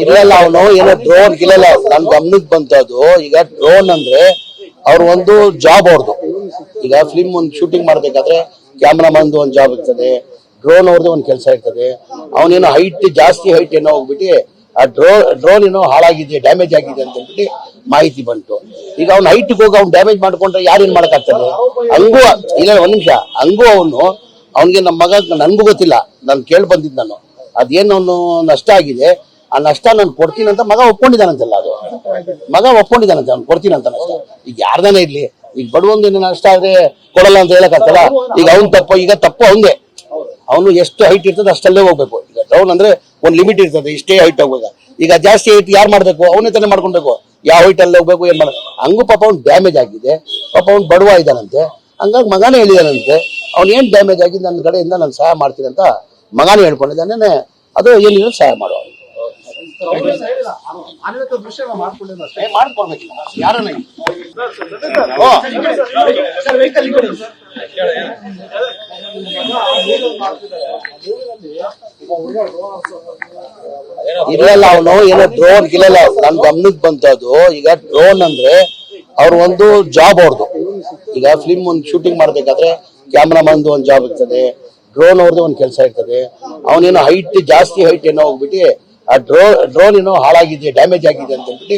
ಇಲ್ಲಲ್ಲ ಅವನು ಏನೋ ಡ್ರೋನ್ ಇರಲ್ಲ ನನ್ ಗಮನಕ್ಕೆ ಬಂತ ಅದು ಈಗ ಡ್ರೋನ್ ಅಂದ್ರೆ ಅವ್ರ ಒಂದು ಜಾಬ್ ಅವ್ರದ್ದು ಈಗ ಫಿಲ್ಮ್ ಒಂದು ಶೂಟಿಂಗ್ ಮಾಡ್ಬೇಕಾದ್ರೆ ಕ್ಯಾಮ್ರಾಮನ್ದು ಒಂದು ಜಾಬ್ ಇರ್ತದೆ. ಡ್ರೋನ್ ಅವ್ರದ್ದು ಒಂದು ಕೆಲಸ ಇರ್ತದೆ. ಅವನೇನೋ ಹೈಟ್ ಜಾಸ್ತಿ ಹೈಟ್ ಏನೋ ಹೋಗ್ಬಿಟ್ಟು ಆ ಡ್ರೋ ಡ್ರೋನ್ ಏನೋ ಹಾಳಾಗಿದೆ ಡ್ಯಾಮೇಜ್ ಆಗಿದೆ ಅಂತ ಹೇಳ್ಬಿಟ್ಟು ಮಾಹಿತಿ ಬಂತು. ಈಗ ಅವ್ನ ಹೈಟ್ ಹೋಗಿ ಅವ್ನು ಡ್ಯಾಮೇಜ್ ಮಾಡ್ಕೊಂಡ್ರೆ ಯಾರೇನ್ ಮಾಡಕ್ಕಾಗ್ತದೆ? ಹಂಗೂ ಇಲ್ಲ ಒಂದ್ ನಿಮಿಷ. ಹಂಗೂ ಅವನು, ಅವನಿಗೆ ನಮ್ಮ ಮಗ, ನನ್ಗೂ ಗೊತ್ತಿಲ್ಲ. ನಾನು ಕೇಳಿ ಬಂದಿದ್ದು ನಾನು. ಅದೇನು ಅವನು ನಷ್ಟ ಆಗಿದೆ? ಆ ನಷ್ಟ ನಾನು ಕೊಡ್ತೀನಿ ಅಂತ ಮಗ ಒಪ್ಕೊಂಡಿದ್ದಾನಂತಲ್ಲ ಅದು. ಮಗ ಒಪ್ಕೊಂಡಿದ್ದಾನಂತೆ, ಅವ್ನು ಕೊಡ್ತೀನಿ ಅಂತ ನಷ್ಟ. ಈಗ ಯಾರ್ದಾನ ಇರ್ಲಿ. ಈಗ ಬಡವೊಂದು ನಷ್ಟ ಆದ್ರೆ ಕೊಡಲ್ಲ ಅಂತ ಹೇಳಕ್ಕಾಗ್ತಲ್ಲ? ಈಗ ಅವ್ನ್ ತಪ್ಪು, ಈಗ ತಪ್ಪು ಅವಂದೇ ಅವನು ಎಷ್ಟು ಹೈಟ್ ಇರ್ತದೆ ಅಷ್ಟಲ್ಲೇ ಹೋಗ್ಬೇಕು. ಈಗ ಡೌನ್ ಅಂದ್ರೆ ಒಂದು ಲಿಮಿಟ್ ಇರ್ತದೆ, ಇಷ್ಟೇ ಹೈಟ್ ಹೋಗ್ಬೇಕು ಈಗ ಜಾಸ್ತಿ ಹೈಟ್ ಯಾರು ಮಾಡ್ಬೇಕು? ಅವನೇ ತಾನೇ ಮಾಡ್ಕೊಳ್ಬೇಕು. ಯಾವ ಹೈಟಲ್ಲಿ ಹೋಗ್ಬೇಕು ಏನ್ ಮಾಡ ಹಂಗೂ ಪಾಪ ಅವ್ನು ಡ್ಯಾಮೇಜ್ ಆಗಿದೆ. ಪಾಪ ಅವ್ನು ಬಡವ ಇದ್ದಾನಂತೆ. ಹಂಗಾಗಿ ಮಗನೇ ಹೇಳಿದಾನಂತೆ ಅವ್ನು ಏನು ಡ್ಯಾಮೇಜ್ ಆಗಿದೆ ನನ್ನ ಕಡೆಯಿಂದ ನಾನು ಸಹಾಯ ಮಾಡ್ತೀನಿ ಅಂತ ಮಗನೇ ಹೇಳ್ಕೊಂಡಿದ್ದಾನೆ. ಅದು ಏನಿಲ್ಲ, ಸಹಾಯ ಮಾಡುವ. ಇಲ್ಲಲ್ಲ ಅವನು, ಏನೋ ಡ್ರೋನ್ ಗಿಲ್ಲಲ್ಲ ನನ್ ಗಮನಕ್ಕೆ ಬಂತ ಅದು ಈಗ ಡ್ರೋನ್ ಅಂದ್ರೆ ಅವ್ರ ಒಂದು ಜಾಬ್ ಅವ್ರದ್ದು ಈಗ ಫಿಲ್ಮ್ ಒಂದು ಶೂಟಿಂಗ್ ಮಾಡ್ಬೇಕಾದ್ರೆ ಕ್ಯಾಮ್ರಾಮನ್ದು ಒಂದು ಜಾಬ್ ಇರ್ತದೆ. ಡ್ರೋನ್ ಅವ್ರದ್ದು ಒಂದು ಕೆಲಸ ಇರ್ತದೆ. ಅವನೇನೋ ಹೈಟ್ ಜಾಸ್ತಿ ಹೈಟ್ ಏನೋ ಹೋಗ್ಬಿಟ್ಟು ಆ ಡ್ರೋ ಡ್ರೋನ್ ಏನೋ ಹಾಳಾಗಿದೆ ಡ್ಯಾಮೇಜ್ ಆಗಿದೆ ಅಂತ ಹೇಳ್ಬಿಟ್ಟು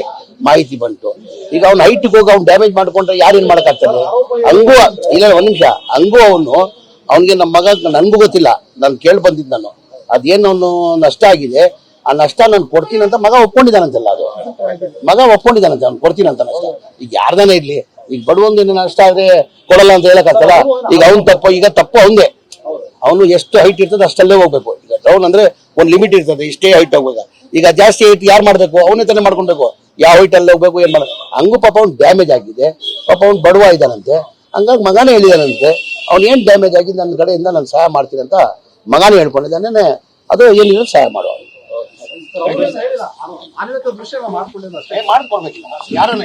ಮಾಹಿತಿ ಬಂತು. ಈಗ ಅವ್ನ ಹೈಟ್ ಹೋಗಿ ಅವ್ನು ಡ್ಯಾಮೇಜ್ ಮಾಡ್ಕೊಂಡ್ರೆ ಯಾರೇನ್ ಮಾಡಕ್ಕಾಗ್ತದೆ? ಹಂಗೂ ಇಲ್ಲ, ಒಂದ್ ನಿಮಿಷ. ಹಂಗೂ ಅವನು. ಅವನಿಗೆ ನಮ್ಮ ಮಗ, ನನ್ಗೂ ಗೊತ್ತಿಲ್ಲ. ನಾನು ಕೇಳಿ ಬಂದಿದ್ದು ನಾನು. ಅದೇನು ನಷ್ಟ ಆಗಿದೆ, ಆ ನಷ್ಟ ನಾನು ಕೊಡ್ತೀನಿ ಅಂತ ಮಗ ಒಪ್ಕೊಂಡಿದ್ದಾನಂತಲ್ಲ ಅದು. ಮಗ ಒಪ್ಕೊಂಡಿದ್ದಾನಂತೆ, ಅವ್ನು ಕೊಡ್ತೀನಿ ಅಂತ ನಷ್ಟ ಈಗ ಯಾರ್ದಾನ ಇರ್ಲಿ, ಈಗ ಬಡವೊಂದು ಏನು ನಷ್ಟ ಆದ್ರೆ ಕೊಡಲ್ಲ ಅಂತ ಹೇಳಕ್ಕಾಗ್ತಲ್ಲ? ಈಗ ಅವ್ನ್ ತಪ್ಪು, ಈಗ ತಪ್ಪು ಅವಂದೇ ಅವನು ಎಷ್ಟು ಹೈಟ್ ಇರ್ತದೆ ಅಷ್ಟಲ್ಲೇ ಹೋಗ್ಬೇಕು. ಈಗ ಡೌನ್ ಅಂದ್ರೆ ಒಂದು ಲಿಮಿಟ್ ಇರ್ತದೆ, ಇಷ್ಟೇ ಹೈಟ್ ಹೋಗ್ಬೇಕು ಈಗ ಜಾಸ್ತಿ ಹೈಟ್ ಯಾರು ಮಾಡ್ಬೇಕು? ಅವನೇ ತಾನೇ ಮಾಡ್ಕೊಬೇಕು ಯಾವ ಹೈಟ್ ಅಲ್ಲಿ ಹೋಗ್ಬೇಕು, ಏನ್ ಮಾಡ? ಹಂಗೂ ಪಾಪ ಅವ್ನು ಡ್ಯಾಮೇಜ್ ಆಗಿದೆ. ಪಾಪ ಅವ್ನು ಬಡವ ಇದ್ದಾನಂತೆ. ಹಂಗಾಗಿ ಮಗನೇ ಹೇಳಿದಾನಂತೆ ಅವ್ನು ಏನ್ ಡ್ಯಾಮೇಜ್ ಆಗಿದೆ ನನ್ನ ಕಡೆಯಿಂದ ನಾನು ಸಹಾಯ ಮಾಡ್ತೀನಿ ಅಂತ ಮಗನೇ ಹೇಳ್ಕೊಂಡಿದ್ದಾನೆ ಅದು ಏನಿಲ್ಲ ಸಹಾಯ ಮಾಡುವ? ಮಾಡ್ಕೊಡ್ಬೇಕಿಲ್ಲ. ಯಾರನ್ನ?